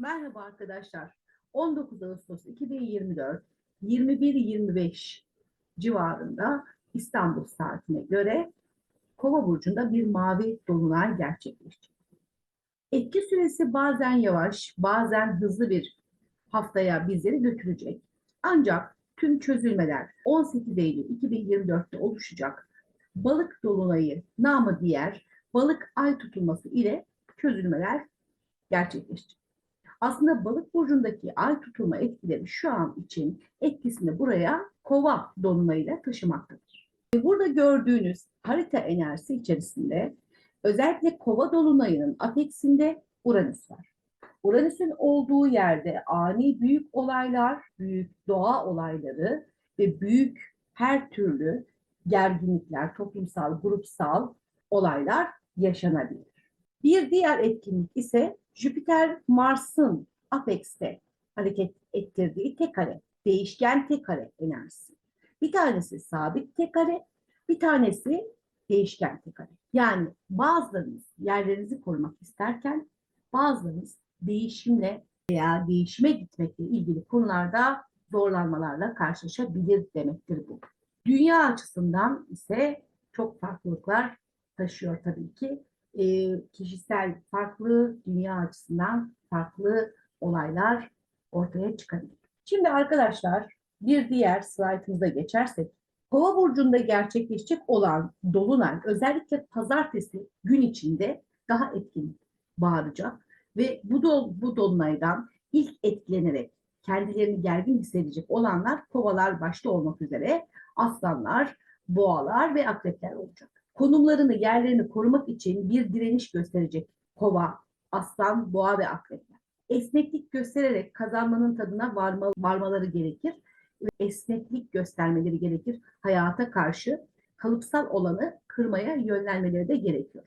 Merhaba arkadaşlar. 19 Ağustos 2024 21-25 civarında İstanbul saatine göre Kova burcunda bir mavi dolunay gerçekleşecek. Etki süresi bazen yavaş, bazen hızlı bir haftaya bizleri götürecek. Ancak tüm çözülmeler 18 Eylül 2024'te oluşacak balık dolunayı namı diğer balık ay tutulması ile çözülmeler gerçekleşecek. Aslında balık burcundaki ay tutulma etkileri şu an için etkisini buraya kova dolunayıyla taşımaktadır. Ve Burada gördüğünüz harita enerjisi içerisinde özellikle kova dolunayının apeksinde Uranüs var. Uranüs'ün olduğu yerde ani büyük olaylar, büyük doğa olayları ve büyük her türlü gerginlikler, toplumsal, grupsal olaylar yaşanabilir. Bir diğer etkinlik ise Jüpiter Mars'ın Apex'te hareket ettirdiği tek kare, değişken tek kare enerjisi. Bir tanesi sabit tek kare, bir tanesi değişken tek kare. Yani bazılarınız yerlerinizi korumak isterken bazılarınız değişimle veya değişime gitmekle ilgili konularda zorlanmalarla karşılaşabilir demektir bu. Dünya açısından ise çok farklılıklar taşıyor tabii ki e, kişisel farklı dünya açısından farklı olaylar ortaya çıkabilir. Şimdi arkadaşlar bir diğer slaytımıza geçersek Kova burcunda gerçekleşecek olan dolunay özellikle pazartesi gün içinde daha etkin bağıracak ve bu dol, bu dolunaydan ilk etkilenerek kendilerini gergin hissedecek olanlar kovalar başta olmak üzere aslanlar, boğalar ve akrepler olacak konumlarını, yerlerini korumak için bir direniş gösterecek kova, aslan, boğa ve akrepler. Esneklik göstererek kazanmanın tadına varma, varmaları gerekir. Esneklik göstermeleri gerekir. Hayata karşı kalıpsal olanı kırmaya yönlenmeleri de gerekiyor.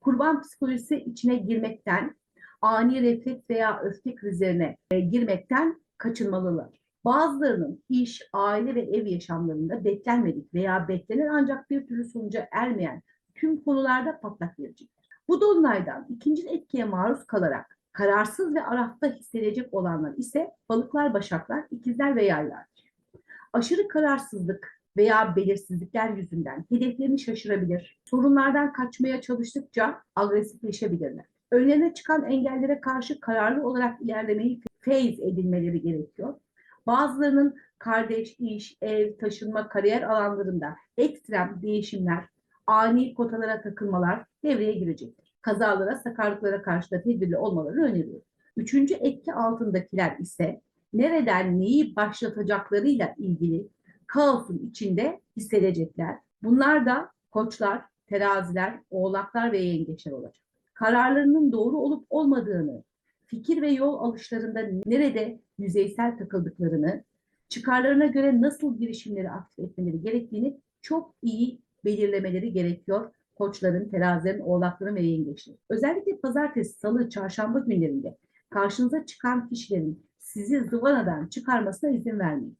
Kurban psikolojisi içine girmekten, ani refleks veya öfke krizlerine e, girmekten kaçınmalılar. Bazılarının iş, aile ve ev yaşamlarında beklenmedik veya beklenen ancak bir türlü sonuca ermeyen tüm konularda patlak verecektir. Bu dolunaydan ikinci etkiye maruz kalarak kararsız ve arafta hissedecek olanlar ise balıklar, başaklar, ikizler ve yaylardır. Aşırı kararsızlık veya belirsizlikler yüzünden hedeflerini şaşırabilir. Sorunlardan kaçmaya çalıştıkça agresifleşebilirler. Önlerine çıkan engellere karşı kararlı olarak ilerlemeyi feyz edilmeleri gerekiyor. Bazılarının kardeş, iş, ev, taşınma, kariyer alanlarında ekstrem değişimler, ani kotalara takılmalar devreye girecektir. Kazalara, sakarlıklara karşı da tedbirli olmalarını öneriyorum. Üçüncü etki altındakiler ise nereden neyi başlatacaklarıyla ilgili kaosun içinde hissedecekler. Bunlar da koçlar, teraziler, oğlaklar ve yengeçler olacak. Kararlarının doğru olup olmadığını, fikir ve yol alışlarında nerede yüzeysel takıldıklarını, çıkarlarına göre nasıl girişimleri aktif etmeleri gerektiğini çok iyi belirlemeleri gerekiyor koçların, terazilerin, oğlakların ve yengeçlerin. Özellikle pazartesi, salı, çarşamba günlerinde karşınıza çıkan kişilerin sizi zıvanadan çıkarmasına izin vermeyin.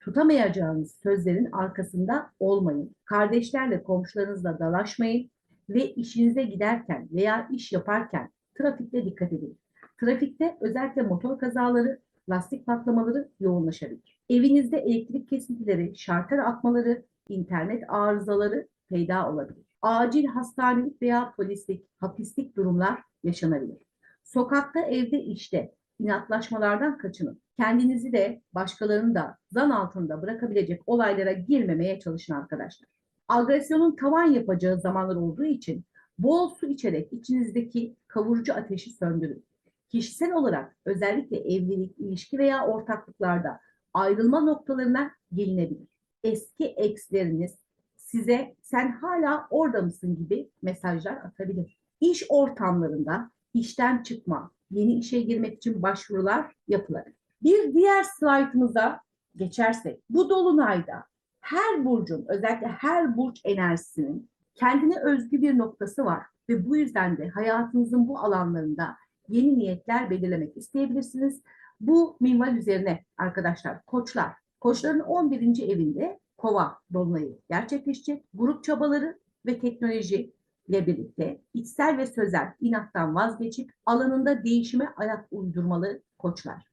Tutamayacağınız sözlerin arkasında olmayın. Kardeşlerle, komşularınızla dalaşmayın ve işinize giderken veya iş yaparken trafikte dikkat edin. Trafikte özellikle motor kazaları, lastik patlamaları yoğunlaşabilir. Evinizde elektrik kesintileri, şartel atmaları, internet arızaları peyda olabilir. Acil hastanelik veya polislik, hapislik durumlar yaşanabilir. Sokakta, evde, işte inatlaşmalardan kaçının. Kendinizi de başkalarını da zan altında bırakabilecek olaylara girmemeye çalışın arkadaşlar. Agresyonun tavan yapacağı zamanlar olduğu için bol su içerek içinizdeki kavurucu ateşi söndürün. Kişisel olarak özellikle evlilik, ilişki veya ortaklıklarda ayrılma noktalarına gelinebilir. Eski eksleriniz size sen hala orada mısın gibi mesajlar atabilir. İş ortamlarında işten çıkma, yeni işe girmek için başvurular yapılabilir. Bir diğer slaytımıza geçersek bu dolunayda her burcun özellikle her burç enerjisinin kendine özgü bir noktası var ve bu yüzden de hayatınızın bu alanlarında yeni niyetler belirlemek isteyebilirsiniz. Bu minval üzerine arkadaşlar koçlar. Koçların 11. evinde kova dolunayı gerçekleşecek. Grup çabaları ve teknoloji, ile birlikte içsel ve sözel inattan vazgeçip alanında değişime ayak uydurmalı koçlar.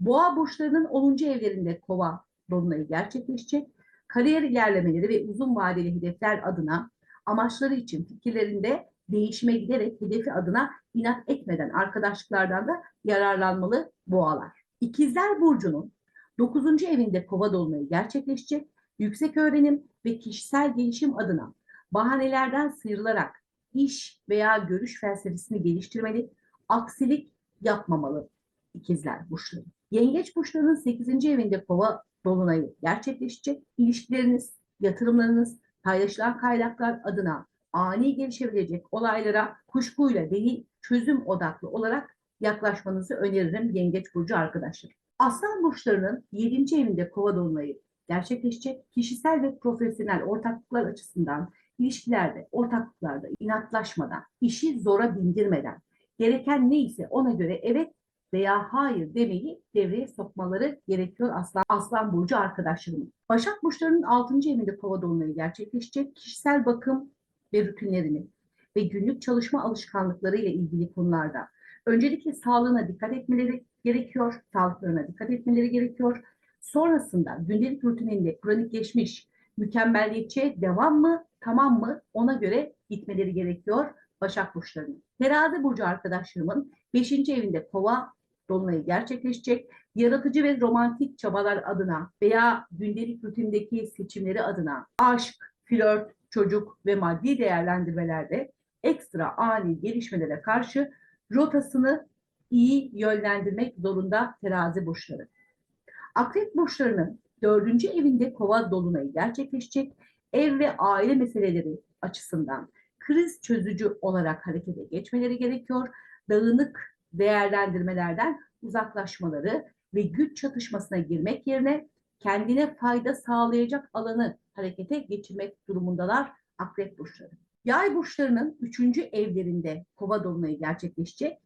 Boğa burçlarının 10. evlerinde kova dolunayı gerçekleşecek. Kariyer ilerlemeleri ve uzun vadeli hedefler adına amaçları için fikirlerinde değişime giderek hedefi adına inat etmeden arkadaşlıklardan da yararlanmalı boğalar. İkizler Burcu'nun 9. evinde kova dolunayı gerçekleşecek. Yüksek öğrenim ve kişisel gelişim adına bahanelerden sıyrılarak iş veya görüş felsefesini geliştirmeli, aksilik yapmamalı ikizler burçları. Yengeç burçlarının 8. evinde kova dolunayı gerçekleşecek. İlişkileriniz, yatırımlarınız, paylaşılan kaynaklar adına ani gelişebilecek olaylara kuşkuyla değil çözüm odaklı olarak yaklaşmanızı öneririm yengeç burcu arkadaşlar. Aslan burçlarının 7. evinde kova dolunayı gerçekleşecek. Kişisel ve profesyonel ortaklıklar açısından ilişkilerde, ortaklıklarda inatlaşmadan, işi zora bindirmeden, gereken neyse ona göre evet veya hayır demeyi devreye sokmaları gerekiyor Aslan, Aslan Burcu arkadaşlarımın. Başak Burçlarının 6. evinde kova dolunayı gerçekleşecek. Kişisel bakım ve rutinlerini ve günlük çalışma alışkanlıkları ile ilgili konularda öncelikle sağlığına dikkat etmeleri gerekiyor, sağlıklarına dikkat etmeleri gerekiyor. Sonrasında gündelik rutininde kronikleşmiş mükemmelliyetçiye devam mı, tamam mı ona göre gitmeleri gerekiyor Başak Burçlarının. Terazi Burcu arkadaşlarımın 5. evinde kova dolunayı gerçekleşecek. Yaratıcı ve romantik çabalar adına veya gündelik rutindeki seçimleri adına aşk, flört, çocuk ve maddi değerlendirmelerde ekstra ani gelişmelere karşı rotasını iyi yönlendirmek zorunda terazi burçları. Akrep burçlarının dördüncü evinde kova dolunayı gerçekleşecek. Ev ve aile meseleleri açısından kriz çözücü olarak harekete geçmeleri gerekiyor. Dağınık değerlendirmelerden uzaklaşmaları ve güç çatışmasına girmek yerine kendine fayda sağlayacak alanı harekete geçirmek durumundalar akrep burçları. Yay burçlarının üçüncü evlerinde kova dolunayı gerçekleşecek.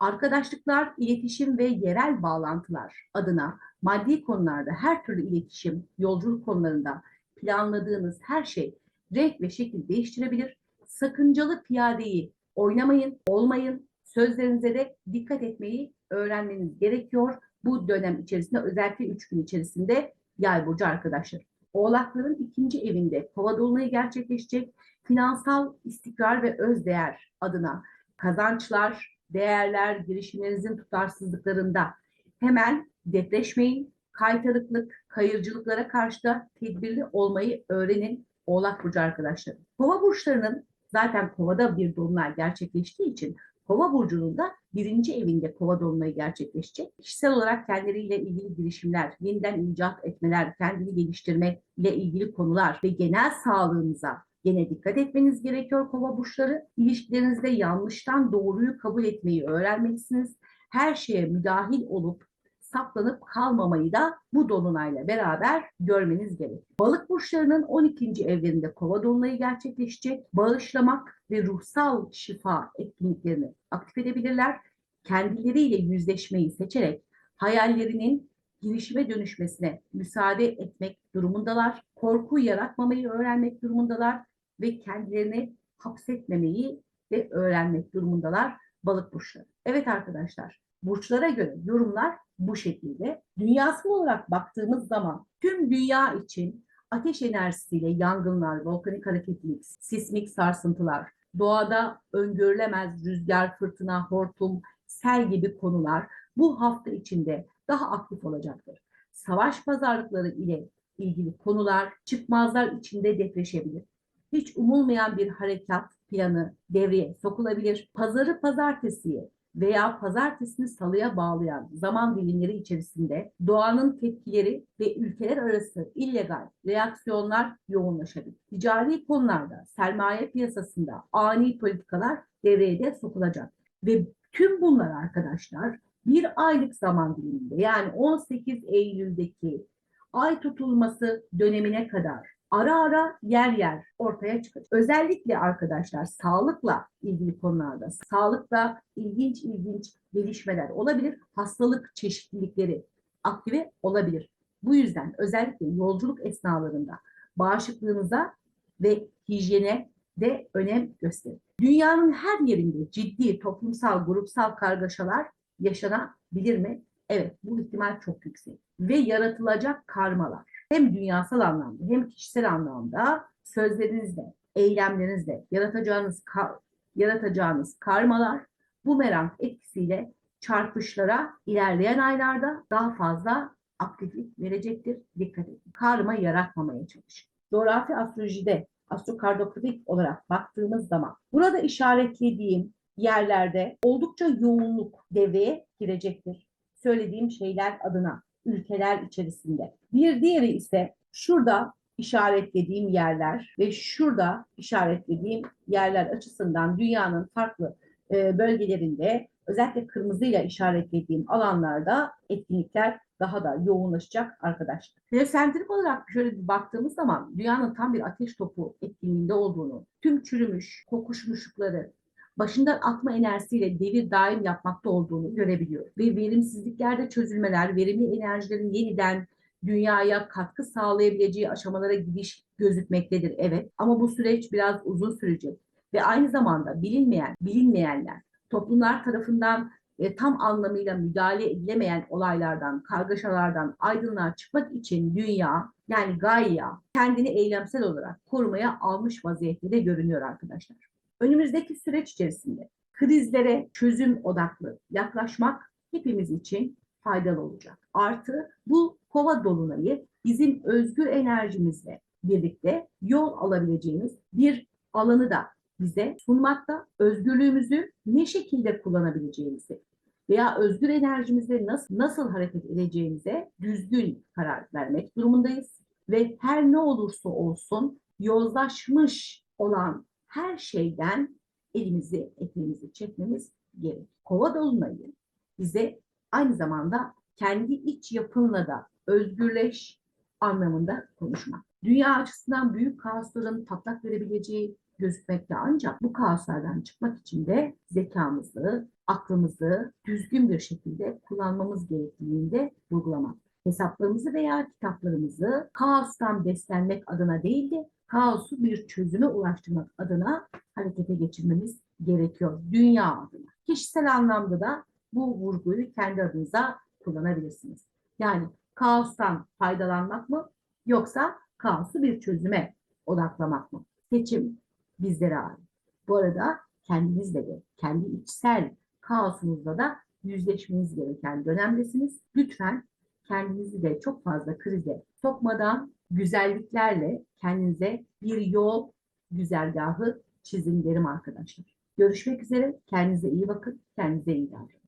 Arkadaşlıklar, iletişim ve yerel bağlantılar adına maddi konularda her türlü iletişim, yolculuk konularında planladığınız her şey renk ve şekil değiştirebilir. Sakıncalı piyadeyi oynamayın, olmayın. Sözlerinize de dikkat etmeyi öğrenmeniz gerekiyor. Bu dönem içerisinde özellikle üç gün içerisinde yay burcu arkadaşlar. Oğlakların ikinci evinde kova dolunayı gerçekleşecek. Finansal istikrar ve özdeğer adına kazançlar, değerler, girişimlerinizin tutarsızlıklarında hemen depreşmeyin. Kaytarıklık, kayırcılıklara karşı da tedbirli olmayı öğrenin Oğlak Burcu arkadaşlar. Kova burçlarının zaten kovada bir dolunay gerçekleştiği için Kova burcunun da birinci evinde kova dolunayı gerçekleşecek. Kişisel olarak kendileriyle ilgili girişimler, yeniden icat etmeler, kendini geliştirmekle ilgili konular ve genel sağlığınıza gene dikkat etmeniz gerekiyor kova burçları. İlişkilerinizde yanlıştan doğruyu kabul etmeyi öğrenmelisiniz. Her şeye müdahil olup saplanıp kalmamayı da bu dolunayla beraber görmeniz gerekiyor. Balık burçlarının 12. evlerinde kova dolunayı gerçekleşecek. Bağışlamak ve ruhsal şifa etkinliklerini aktif edebilirler. Kendileriyle yüzleşmeyi seçerek hayallerinin girişime dönüşmesine müsaade etmek durumundalar. Korku yaratmamayı öğrenmek durumundalar ve kendilerini hapsetmemeyi de öğrenmek durumundalar balık burçları. Evet arkadaşlar, burçlara göre yorumlar bu şekilde. Dünyasal olarak baktığımız zaman tüm dünya için ateş enerjisiyle yangınlar, volkanik hareketlilik, sismik sarsıntılar, doğada öngörülemez rüzgar, fırtına, hortum, sel gibi konular bu hafta içinde daha aktif olacaktır. Savaş pazarlıkları ile ilgili konular çıkmazlar içinde depreşebilir. Hiç umulmayan bir harekat planı devreye sokulabilir. Pazarı pazartesiye veya pazartesini salıya bağlayan zaman dilimleri içerisinde doğanın tepkileri ve ülkeler arası illegal reaksiyonlar yoğunlaşabilir. Ticari konularda sermaye piyasasında ani politikalar devreye de sokulacak. Ve tüm bunlar arkadaşlar bir aylık zaman diliminde yani 18 Eylül'deki ay tutulması dönemine kadar ara ara yer yer ortaya çıkacak. Özellikle arkadaşlar sağlıkla ilgili konularda, sağlıkla ilginç ilginç gelişmeler olabilir. Hastalık çeşitlilikleri aktive olabilir. Bu yüzden özellikle yolculuk esnalarında bağışıklığınıza ve hijyene de önem gösterir. Dünyanın her yerinde ciddi toplumsal, grupsal kargaşalar yaşanabilir mi? Evet, bu ihtimal çok yüksek. Ve yaratılacak karmalar hem dünyasal anlamda hem kişisel anlamda sözlerinizle, eylemlerinizle yaratacağınız ka- yaratacağınız karmalar bumerang etkisiyle çarpışlara ilerleyen aylarda daha fazla aktiflik verecektir. Dikkat edin. Karma yaratmamaya çalışın. Coğrafi astrolojide astrokardografik olarak baktığımız zaman burada işaretlediğim yerlerde oldukça yoğunluk devreye girecektir. Söylediğim şeyler adına ülkeler içerisinde. Bir diğeri ise şurada işaretlediğim yerler ve şurada işaretlediğim yerler açısından dünyanın farklı e, bölgelerinde özellikle kırmızıyla işaretlediğim alanlarda etkinlikler daha da yoğunlaşacak arkadaşlar. Heliosentrik olarak şöyle bir baktığımız zaman dünyanın tam bir ateş topu etkinliğinde olduğunu, tüm çürümüş, kokuşmuşlukları, başından atma enerjisiyle devir daim yapmakta olduğunu görebiliyoruz. Ve verimsizliklerde çözülmeler, verimli enerjilerin yeniden dünyaya katkı sağlayabileceği aşamalara gidiş gözükmektedir. Evet ama bu süreç biraz uzun sürecek ve aynı zamanda bilinmeyen, bilinmeyenler, toplumlar tarafından e, tam anlamıyla müdahale edilemeyen olaylardan, kargaşalardan aydınlığa çıkmak için dünya yani Gaia kendini eylemsel olarak korumaya almış vaziyette de görünüyor arkadaşlar. Önümüzdeki süreç içerisinde krizlere çözüm odaklı yaklaşmak hepimiz için faydalı olacak. Artı bu kova dolunayı bizim özgür enerjimizle birlikte yol alabileceğimiz bir alanı da bize sunmakta. Özgürlüğümüzü ne şekilde kullanabileceğimizi veya özgür enerjimizle nasıl, nasıl hareket edeceğimize düzgün karar vermek durumundayız. Ve her ne olursa olsun yozlaşmış olan her şeyden elimizi, eteğimizi çekmemiz gerek. Kova dolunayı bize aynı zamanda kendi iç yapınla da özgürleş anlamında konuşmak. Dünya açısından büyük kaosların patlak verebileceği gözükmekte ancak bu kaoslardan çıkmak için de zekamızı, aklımızı düzgün bir şekilde kullanmamız gerektiğini de vurgulamak. Hesaplarımızı veya kitaplarımızı kaostan beslenmek adına değil de kaosu bir çözüme ulaştırmak adına harekete geçirmemiz gerekiyor. Dünya adına. Kişisel anlamda da bu vurguyu kendi adınıza kullanabilirsiniz. Yani kaostan faydalanmak mı yoksa kaosu bir çözüme odaklamak mı? Seçim bizlere ait. Bu arada kendinizle de, kendi içsel kaosunuzla da yüzleşmeniz gereken dönemdesiniz. Lütfen kendinizi de çok fazla krize sokmadan güzelliklerle kendinize bir yol güzergahı çizin derim arkadaşlar. Görüşmek üzere. Kendinize iyi bakın. Kendinize iyi davranın.